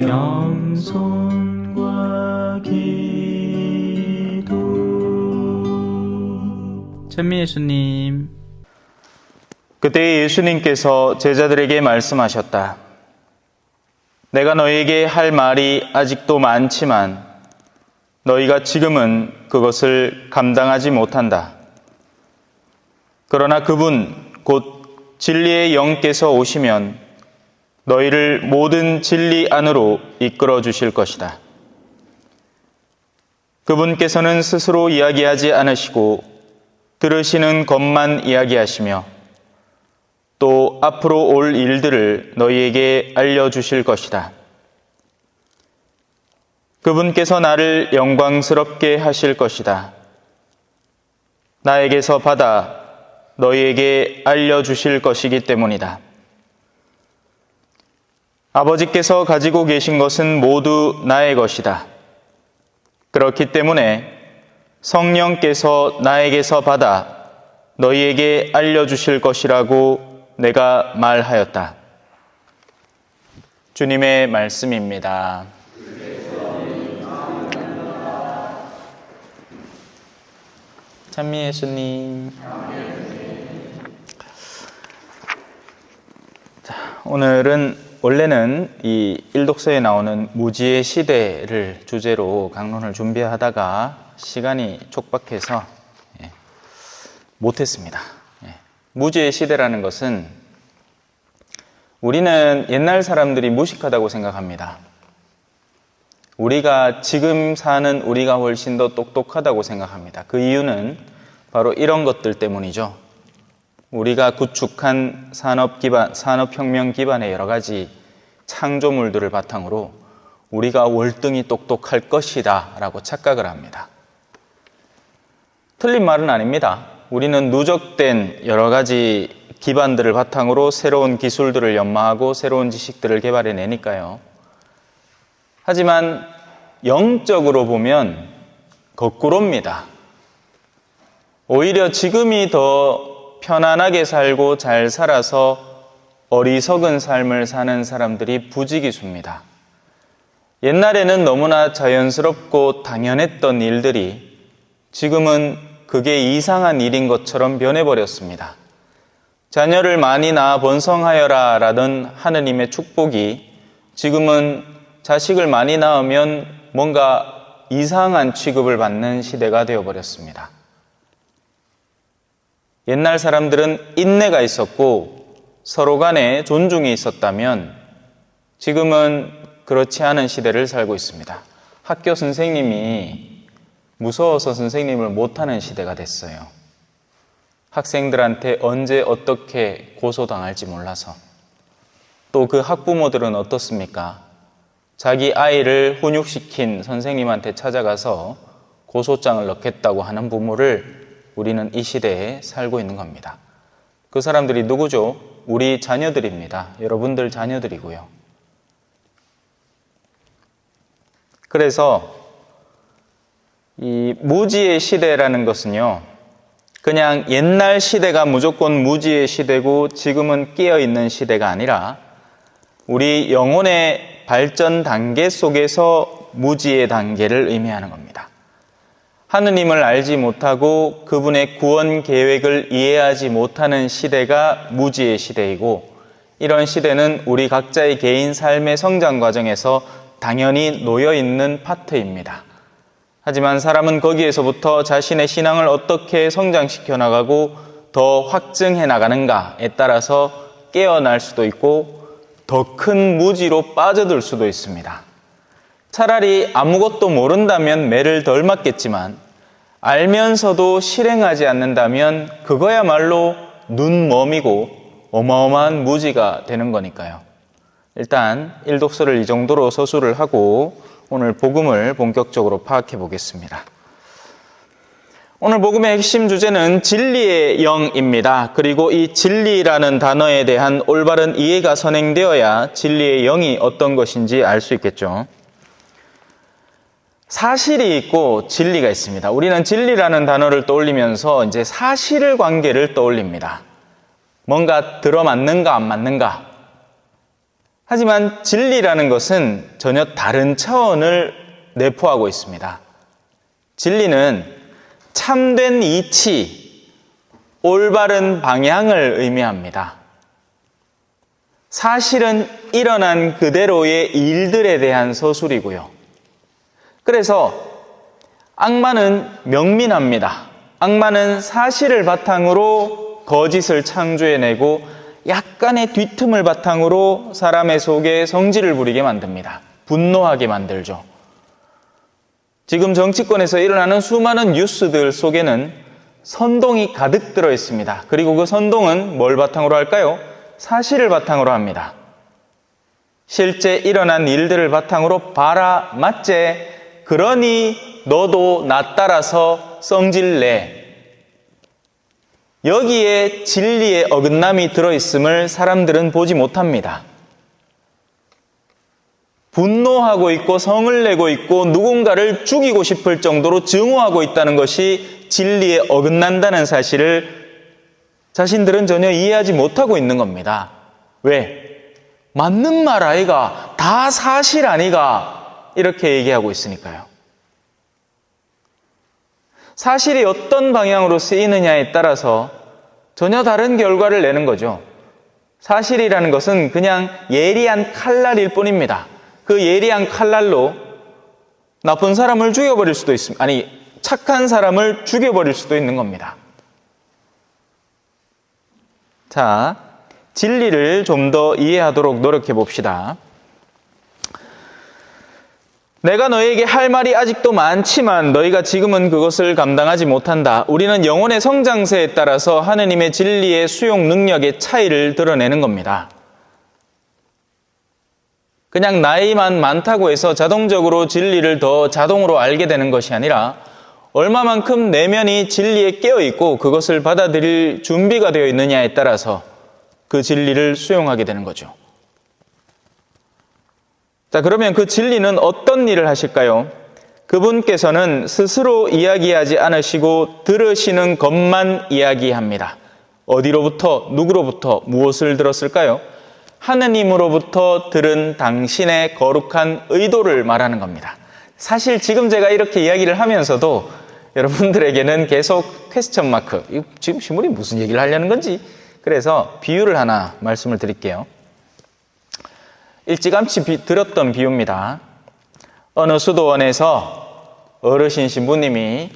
겸손과 기도 천미 예수님 그때 예수님께서 제자들에게 말씀하셨다. 내가 너희에게 할 말이 아직도 많지만 너희가 지금은 그것을 감당하지 못한다. 그러나 그분 곧 진리의 영께서 오시면 너희를 모든 진리 안으로 이끌어 주실 것이다. 그분께서는 스스로 이야기하지 않으시고 들으시는 것만 이야기하시며 또 앞으로 올 일들을 너희에게 알려주실 것이다. 그분께서 나를 영광스럽게 하실 것이다. 나에게서 받아 너희에게 알려주실 것이기 때문이다. 아버지께서 가지고 계신 것은 모두 나의 것이다. 그렇기 때문에 성령께서 나에게서 받아 너희에게 알려주실 것이라고 내가 말하였다. 주님의 말씀입니다. 찬미 예수님 오늘은 원래는 이 일독서에 나오는 무지의 시대를 주제로 강론을 준비하다가 시간이 촉박해서 예, 못했습니다. 예. 무지의 시대라는 것은 우리는 옛날 사람들이 무식하다고 생각합니다. 우리가 지금 사는 우리가 훨씬 더 똑똑하다고 생각합니다. 그 이유는 바로 이런 것들 때문이죠. 우리가 구축한 산업 기반, 산업혁명 기반의 여러 가지 창조물들을 바탕으로 우리가 월등히 똑똑할 것이다 라고 착각을 합니다. 틀린 말은 아닙니다. 우리는 누적된 여러 가지 기반들을 바탕으로 새로운 기술들을 연마하고 새로운 지식들을 개발해 내니까요. 하지만 영적으로 보면 거꾸로입니다. 오히려 지금이 더 편안하게 살고 잘 살아서 어리석은 삶을 사는 사람들이 부지기수입니다. 옛날에는 너무나 자연스럽고 당연했던 일들이 지금은 그게 이상한 일인 것처럼 변해버렸습니다. 자녀를 많이 낳아 번성하여라 라던 하느님의 축복이 지금은 자식을 많이 낳으면 뭔가 이상한 취급을 받는 시대가 되어버렸습니다. 옛날 사람들은 인내가 있었고 서로 간에 존중이 있었다면 지금은 그렇지 않은 시대를 살고 있습니다. 학교 선생님이 무서워서 선생님을 못하는 시대가 됐어요. 학생들한테 언제 어떻게 고소당할지 몰라서. 또 그 학부모들은 어떻습니까? 자기 아이를 훈육시킨 선생님한테 찾아가서 고소장을 넣겠다고 하는 부모를 우리는 이 시대에 살고 있는 겁니다. 그 사람들이 누구죠? 우리 자녀들입니다. 여러분들 자녀들이고요. 그래서 이 무지의 시대라는 것은요, 그냥 옛날 시대가 무조건 무지의 시대고 지금은 깨어 있는 시대가 아니라 우리 영혼의 발전 단계 속에서 무지의 단계를 의미하는 겁니다. 하느님을 알지 못하고 그분의 구원 계획을 이해하지 못하는 시대가 무지의 시대이고 이런 시대는 우리 각자의 개인 삶의 성장 과정에서 당연히 놓여 있는 파트입니다. 하지만 사람은 거기에서부터 자신의 신앙을 어떻게 성장시켜 나가고 더 확증해 나가는가에 따라서 깨어날 수도 있고 더 큰 무지로 빠져들 수도 있습니다. 차라리 아무것도 모른다면 매를 덜 맞겠지만 알면서도 실행하지 않는다면 그거야말로 눈멈이고 어마어마한 무지가 되는 거니까요. 일단 일독서를 이 정도로 서술을 하고 오늘 복음을 본격적으로 파악해 보겠습니다. 오늘 복음의 핵심 주제는 진리의 영입니다. 그리고 이 진리라는 단어에 대한 올바른 이해가 선행되어야 진리의 영이 어떤 것인지 알 수 있겠죠. 사실이 있고 진리가 있습니다. 우리는 진리라는 단어를 떠올리면서 이제 사실 관계를 떠올립니다. 뭔가 들어맞는가 안 맞는가. 하지만 진리라는 것은 전혀 다른 차원을 내포하고 있습니다. 진리는 참된 이치, 올바른 방향을 의미합니다. 사실은 일어난 그대로의 일들에 대한 서술이고요. 그래서 악마는 명민합니다. 악마는 사실을 바탕으로 거짓을 창조해내고 약간의 뒤틈을 바탕으로 사람의 속에 성질을 부리게 만듭니다. 분노하게 만들죠. 지금 정치권에서 일어나는 수많은 뉴스들 속에는 선동이 가득 들어 있습니다. 그리고 그 선동은 뭘 바탕으로 할까요? 사실을 바탕으로 합니다. 실제 일어난 일들을 바탕으로 봐라, 맞제. 그러니 너도 나 따라서 성질내. 여기에 진리의 어긋남이 들어있음을 사람들은 보지 못합니다. 분노하고 있고 성을 내고 있고 누군가를 죽이고 싶을 정도로 증오하고 있다는 것이 진리에 어긋난다는 사실을 자신들은 전혀 이해하지 못하고 있는 겁니다. 왜? 맞는 말 아이가 다 사실 아니가 이렇게 얘기하고 있으니까요. 사실이 어떤 방향으로 쓰이느냐에 따라서 전혀 다른 결과를 내는 거죠. 사실이라는 것은 그냥 예리한 칼날일 뿐입니다. 그 예리한 칼날로 나쁜 사람을 죽여버릴 수도 있습니다. 아니, 착한 사람을 죽여버릴 수도 있는 겁니다. 자, 진리를 좀 더 이해하도록 노력해 봅시다. 내가 너에게 할 말이 아직도 많지만 너희가 지금은 그것을 감당하지 못한다. 우리는 영혼의 성장세에 따라서 하느님의 진리의 수용 능력의 차이를 드러내는 겁니다. 그냥 나이만 많다고 해서 자동적으로 진리를 더 자동으로 알게 되는 것이 아니라 얼마만큼 내면이 진리에 깨어 있고 그것을 받아들일 준비가 되어 있느냐에 따라서 그 진리를 수용하게 되는 거죠. 자, 그러면 그 진리는 어떤 일을 하실까요? 그분께서는 스스로 이야기하지 않으시고 들으시는 것만 이야기합니다. 어디로부터, 누구로부터, 무엇을 들었을까요? 하느님으로부터 들은 당신의 거룩한 의도를 말하는 겁니다. 사실 지금 제가 이렇게 이야기를 하면서도 여러분들에게는 계속 퀘스천 마크, 지금 신물이 무슨 얘기를 하려는 건지, 그래서 비유를 하나 말씀을 드릴게요. 일찌감치 비, 들었던 비유입니다. 어느 수도원에서 어르신 신부님이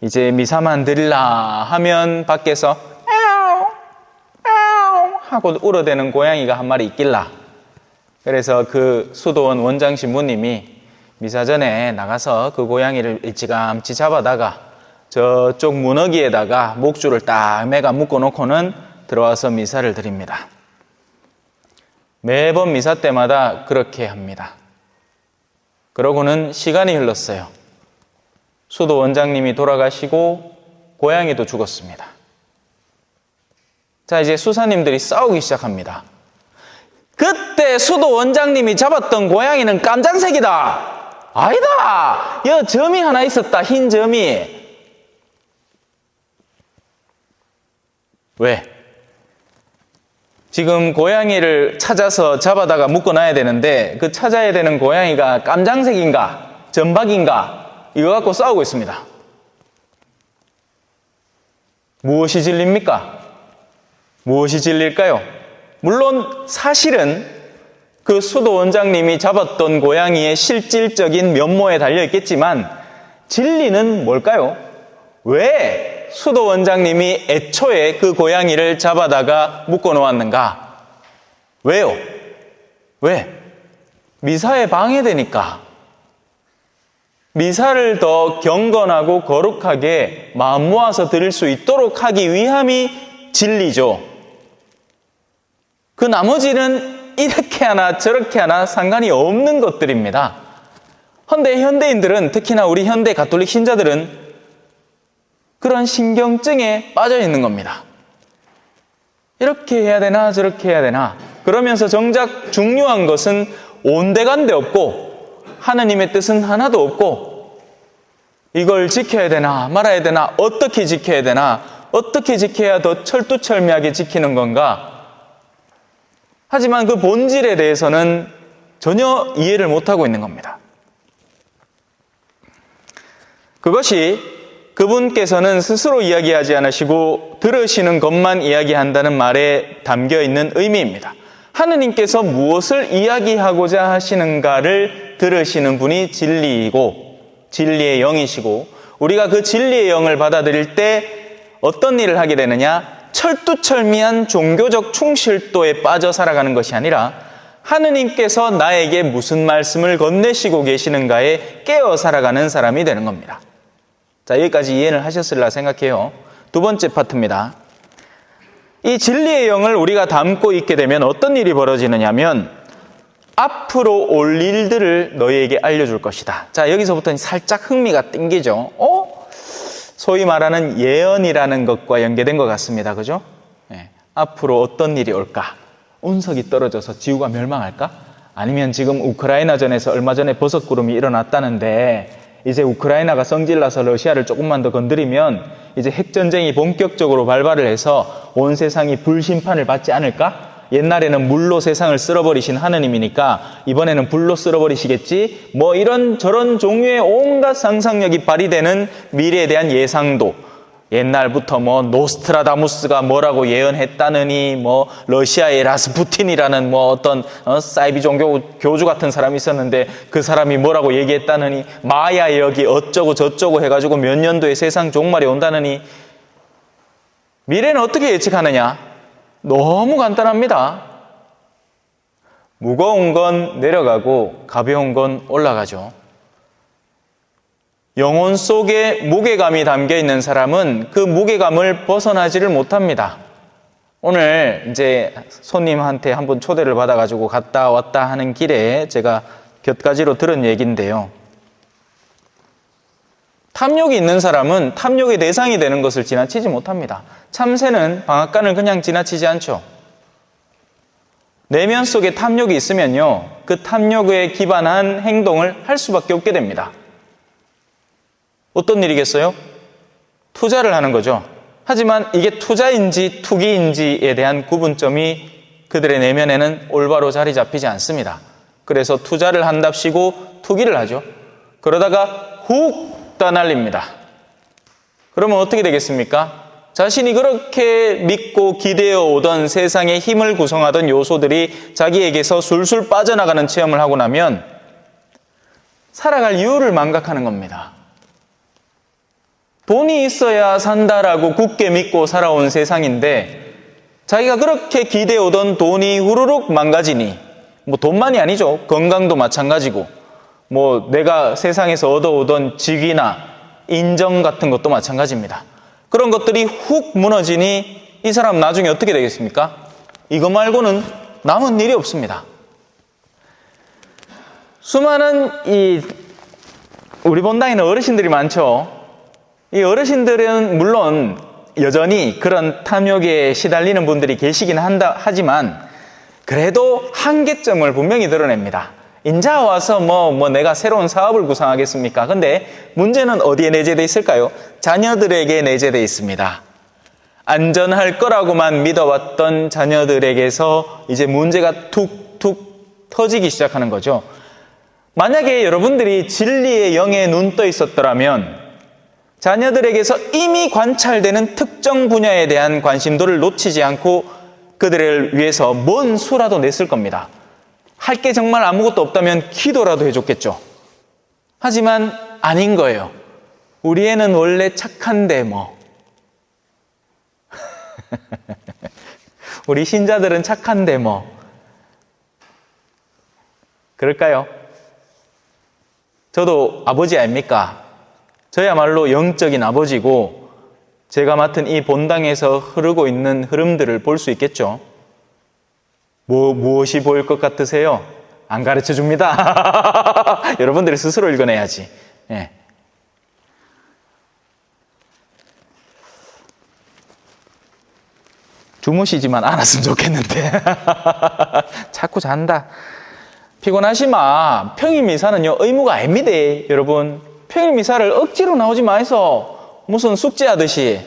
이제 미사만 드릴라 하면 밖에서 하고 울어대는 고양이가 한 마리 있길라. 그래서 그 수도원 원장 신부님이 미사 전에 나가서 그 고양이를 일찌감치 잡아다가 저쪽 문어기에다가 목줄을 딱 매가 묶어 놓고는 들어와서 미사를 드립니다. 매번 미사 때마다 그렇게 합니다. 그러고는 시간이 흘렀어요. 수도 원장님이 돌아가시고 고양이도 죽었습니다. 자, 이제 수사님들이 싸우기 시작합니다. 그때 수도 원장님이 잡았던 고양이는 깜장색이다. 아니다. 여 점이 하나 있었다. 흰 점이. 왜? 지금 고양이를 찾아서 잡아다가 묶어놔야 되는데 그 찾아야 되는 고양이가 깜장색인가 전박인가 이거 갖고 싸우고 있습니다. 무엇이 진리입니까? 무엇이 진리일까요? 물론 사실은 그 수도 원장님이 잡았던 고양이의 실질적인 면모에 달려 있겠지만 진리는 뭘까요? 왜 수도 원장님이 애초에 그 고양이를 잡아다가 묶어 놓았는가? 왜요? 왜? 미사에 방해되니까. 미사를 더 경건하고 거룩하게 마음 모아서 드릴 수 있도록 하기 위함이 진리죠. 그 나머지는 이렇게 하나 저렇게 하나 상관이 없는 것들입니다. 헌데 현대인들은 특히나 우리 현대 가톨릭 신자들은 그런 신경증에 빠져 있는 겁니다. 이렇게 해야 되나 저렇게 해야 되나 그러면서 정작 중요한 것은 온데간데 없고 하느님의 뜻은 하나도 없고 이걸 지켜야 되나 말아야 되나 어떻게 지켜야 되나 어떻게 지켜야 더 철두철미하게 지키는 건가 하지만 그 본질에 대해서는 전혀 이해를 못하고 있는 겁니다. 그것이 그분께서는 스스로 이야기하지 않으시고 들으시는 것만 이야기한다는 말에 담겨 있는 의미입니다. 하느님께서 무엇을 이야기하고자 하시는가를 들으시는 분이 진리이고 진리의 영이시고 우리가 그 진리의 영을 받아들일 때 어떤 일을 하게 되느냐? 철두철미한 종교적 충실도에 빠져 살아가는 것이 아니라 하느님께서 나에게 무슨 말씀을 건네시고 계시는가에 깨어 살아가는 사람이 되는 겁니다. 자, 여기까지 이해를 하셨으리라 생각해요. 두 번째 파트입니다. 이 진리의 영을 우리가 담고 있게 되면 어떤 일이 벌어지느냐면 앞으로 올 일들을 너희에게 알려줄 것이다. 자, 여기서부터 살짝 흥미가 땡기죠. 어? 소위 말하는 예언이라는 것과 연계된 것 같습니다. 그죠? 예. 앞으로 어떤 일이 올까? 운석이 떨어져서 지구가 멸망할까? 아니면 지금 우크라이나전에서 얼마 전에 버섯구름이 일어났다는데 이제 우크라이나가 성질나서 러시아를 조금만 더 건드리면 이제 핵전쟁이 본격적으로 발발을 해서 온 세상이 불심판을 받지 않을까? 옛날에는 물로 세상을 쓸어버리신 하느님이니까 이번에는 불로 쓸어버리시겠지? 뭐 이런 저런 종류의 온갖 상상력이 발휘되는 미래에 대한 예상도 옛날부터 뭐 노스트라다무스가 뭐라고 예언했다느니 뭐 러시아의 라스푸틴이라는 뭐 어떤 어, 사이비 종교 교주 같은 사람이 있었는데 그 사람이 뭐라고 얘기했다느니 마야 여기 어쩌고 저쩌고 해가지고 몇 년도에 세상 종말이 온다느니 미래는 어떻게 예측하느냐? 너무 간단합니다. 무거운 건 내려가고 가벼운 건 올라가죠. 영혼 속에 무게감이 담겨 있는 사람은 그 무게감을 벗어나지를 못합니다. 오늘 이제 손님한테 한번 초대를 받아가지고 갔다 왔다 하는 길에 제가 곁가지로 들은 얘기인데요. 탐욕이 있는 사람은 탐욕의 대상이 되는 것을 지나치지 못합니다. 참새는 방앗간을 그냥 지나치지 않죠. 내면 속에 탐욕이 있으면요, 그 탐욕에 기반한 행동을 할 수밖에 없게 됩니다. 어떤 일이겠어요? 투자를 하는 거죠. 하지만 이게 투자인지 투기인지에 대한 구분점이 그들의 내면에는 올바로 자리 잡히지 않습니다. 그래서 투자를 한답시고 투기를 하죠. 그러다가 훅 떠날립니다. 그러면 어떻게 되겠습니까? 자신이 그렇게 믿고 기대어 오던 세상의 힘을 구성하던 요소들이 자기에게서 술술 빠져나가는 체험을 하고 나면 살아갈 이유를 망각하는 겁니다. 돈이 있어야 산다라고 굳게 믿고 살아온 세상인데 자기가 그렇게 기대오던 돈이 후루룩 망가지니 뭐 돈만이 아니죠. 건강도 마찬가지고 뭐 내가 세상에서 얻어오던 직위나 인정 같은 것도 마찬가지입니다. 그런 것들이 훅 무너지니 이 사람 나중에 어떻게 되겠습니까? 이거 말고는 남은 일이 없습니다. 수많은 이 우리 본당에는 어르신들이 많죠. 이 어르신들은 물론 여전히 그런 탐욕에 시달리는 분들이 계시긴 한다 하지만 그래도 한계점을 분명히 드러냅니다. 인자 와서 뭐, 뭐 내가 새로운 사업을 구상하겠습니까? 근데 문제는 어디에 내재되어 있을까요? 자녀들에게 내재되어 있습니다. 안전할 거라고만 믿어왔던 자녀들에게서 이제 문제가 툭툭 터지기 시작하는 거죠. 만약에 여러분들이 진리의 영에 눈 떠 있었더라면 자녀들에게서 이미 관찰되는 특정 분야에 대한 관심도를 놓치지 않고 그들을 위해서 뭔 수라도 냈을 겁니다. 할 게 정말 아무것도 없다면 기도라도 해줬겠죠. 하지만 아닌 거예요. 우리 애는 원래 착한데 뭐. 우리 신자들은 착한데 뭐. 그럴까요? 저도 아버지 아닙니까? 저야말로 영적인 아버지고 제가 맡은 이 본당에서 흐르고 있는 흐름들을 볼 수 있겠죠. 뭐, 무엇이 보일 것 같으세요? 안 가르쳐 줍니다. 여러분들이 스스로 읽어내야지. 예. 주무시지만 않았으면 좋겠는데. 자꾸 잔다. 피곤하시마. 평일 미사는요, 의무가 아닙니다. 여러분. 평일 미사를 억지로 나오지 마이소. 무슨 숙제하듯이.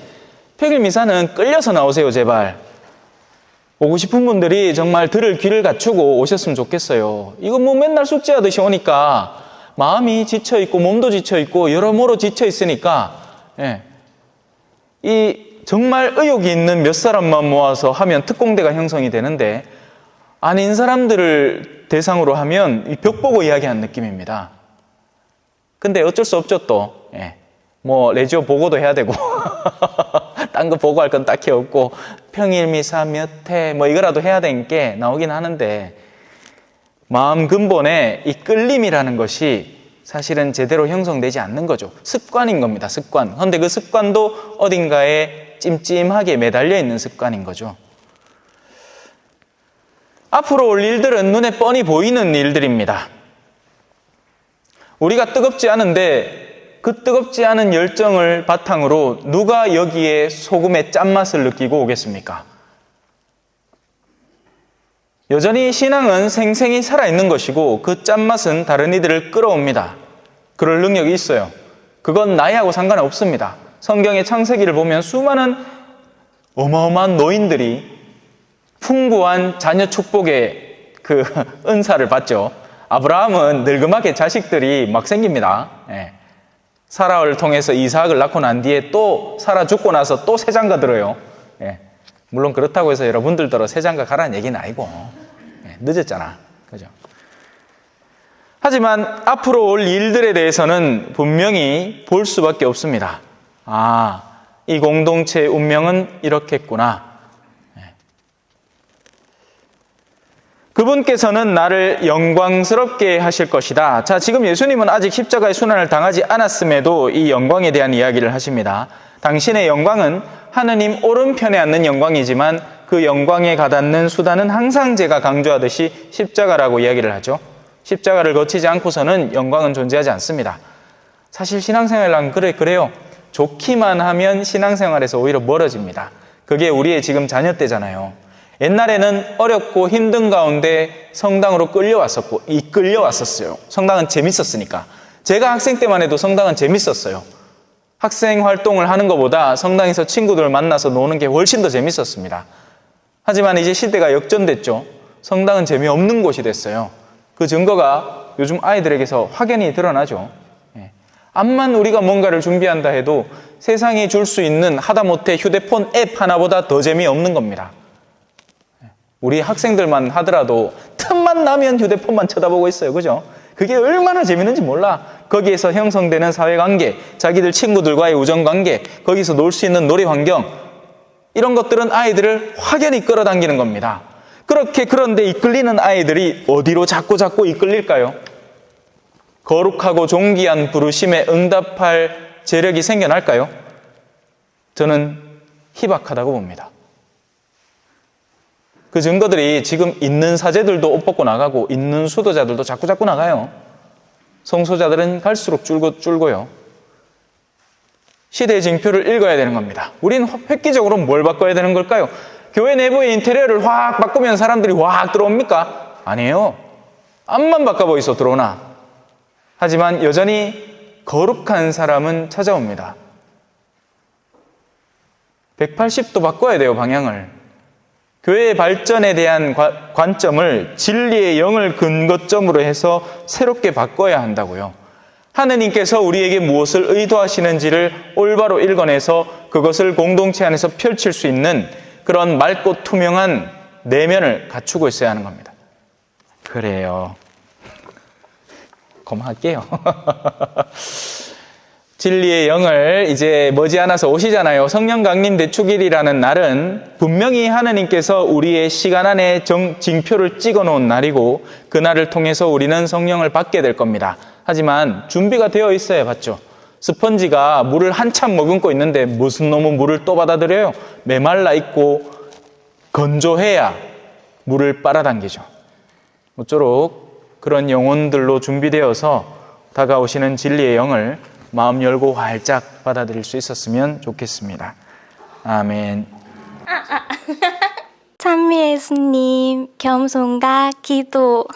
평일 미사는 끌려서 나오세요, 제발. 오고 싶은 분들이 정말 들을 귀를 갖추고 오셨으면 좋겠어요. 이거 뭐 맨날 숙제하듯이 오니까 마음이 지쳐 있고 몸도 지쳐 있고 여러모로 지쳐 있으니까 예. 이 정말 의욕이 있는 몇 사람만 모아서 하면 특공대가 형성이 되는데 아닌 사람들을 대상으로 하면 이벽 보고 이야기하는 느낌입니다. 근데 어쩔 수 없죠 또. 예. 뭐 레지오 보고도 해야 되고 딴 거 보고할 건 딱히 없고 평일 미사 몇 회 뭐 이거라도 해야 게 나오긴 하는데 마음 근본에 이 끌림이라는 것이 사실은 제대로 형성되지 않는 거죠. 습관인 겁니다. 습관. 그런데 그 습관도 어딘가에 찜찜하게 매달려 있는 습관인 거죠. 앞으로 올 일들은 눈에 뻔히 보이는 일들입니다. 우리가 뜨겁지 않은데 그 뜨겁지 않은 열정을 바탕으로 누가 여기에 소금의 짠맛을 느끼고 오겠습니까? 여전히 신앙은 생생히 살아있는 것이고 그 짠맛은 다른 이들을 끌어옵니다. 그럴 능력이 있어요. 그건 나이하고 상관이 없습니다. 성경의 창세기를 보면 수많은 어마어마한 노인들이 풍부한 자녀 축복의 그 은사를 받죠. 아브라함은 늙음하게 자식들이 막 생깁니다. 예. 사라를 통해서 이삭을 낳고 난 뒤에 또 사라 죽고 나서 또새 장가 들어요. 예. 물론 그렇다고 해서 여러분들더러 새 장가 가라는 얘기는 아니고 예, 늦었잖아. 그죠? 하지만 앞으로 올 일들에 대해서는 분명히 볼 수밖에 없습니다. 아, 이 공동체의 운명은 이렇겠구나. 그분께서는 나를 영광스럽게 하실 것이다. 자, 지금 예수님은 아직 십자가의 순환을 당하지 않았음에도 이 영광에 대한 이야기를 하십니다. 당신의 영광은 하느님 오른편에 앉는 영광이지만 그 영광에 가닿는 수단은 항상 제가 강조하듯이 십자가라고 이야기를 하죠. 십자가를 거치지 않고서는 영광은 존재하지 않습니다. 사실 신앙생활은 그래, 그래요. 좋기만 하면 신앙생활에서 오히려 멀어집니다. 그게 우리의 지금 자녀 때잖아요. 옛날에는 어렵고 힘든 가운데 성당으로 끌려왔었고, 이끌려왔었어요. 성당은 재밌었으니까. 제가 학생 때만 해도 성당은 재밌었어요. 학생 활동을 하는 것보다 성당에서 친구들 만나서 노는 게 훨씬 더 재밌었습니다. 하지만 이제 시대가 역전됐죠. 성당은 재미없는 곳이 됐어요. 그 증거가 요즘 아이들에게서 확연히 드러나죠. 예. 암만 우리가 뭔가를 준비한다 해도 세상이 줄 수 있는 하다못해 휴대폰 앱 하나보다 더 재미없는 겁니다. 우리 학생들만 하더라도 틈만 나면 휴대폰만 쳐다보고 있어요. 그죠? 그게 얼마나 재밌는지 몰라. 거기에서 형성되는 사회관계, 자기들 친구들과의 우정관계, 거기서 놀 수 있는 놀이 환경, 이런 것들은 아이들을 확연히 끌어당기는 겁니다. 그렇게 그런데 이끌리는 아이들이 어디로 자꾸 자꾸 이끌릴까요? 거룩하고 존귀한 부르심에 응답할 재력이 생겨날까요? 저는 희박하다고 봅니다. 그 증거들이 지금 있는 사제들도 옷 벗고 나가고 있는 수도자들도 자꾸 자꾸 나가요. 성소자들은 갈수록 줄고 줄고요. 시대의 징표를 읽어야 되는 겁니다. 우리는 획기적으로 뭘 바꿔야 되는 걸까요? 교회 내부의 인테리어를 확 바꾸면 사람들이 확 들어옵니까? 아니에요. 앞만 바꿔 보이소 들어오나. 하지만 여전히 거룩한 사람은 찾아옵니다. 180도 바꿔야 돼요, 방향을. 교회의 발전에 대한 과- 관점을 진리의 영을 근거점으로 해서 새롭게 바꿔야 한다고요. 하느님께서 우리에게 무엇을 의도하시는지를 올바로 읽어내서 그것을 공동체 안에서 펼칠 수 있는 그런 맑고 투명한 내면을 갖추고 있어야 하는 겁니다. 그래요. 그만할게요. 진리의 영을 이제 머지않아서 오시잖아요. 성령 강림 대축일이라는 날은 분명히 하느님께서 우리의 시간 안에 정, 징표를 찍어 놓은 날이고 그 날을 통해서 우리는 성령을 받게 될 겁니다. 하지만 준비가 되어 있어야 받죠. 스펀지가 물을 한참 머금고 있는데 무슨 놈은 물을 또 받아들여요? 메말라 있고 건조해야 물을 빨아당기죠. 모쪼록 그런 영혼들로 준비되어서 다가오시는 진리의 영을 마음 열고 활짝 받아들일 수 있었으면 좋겠습니다. 아멘. 찬미 예수님, 겸손과 기도.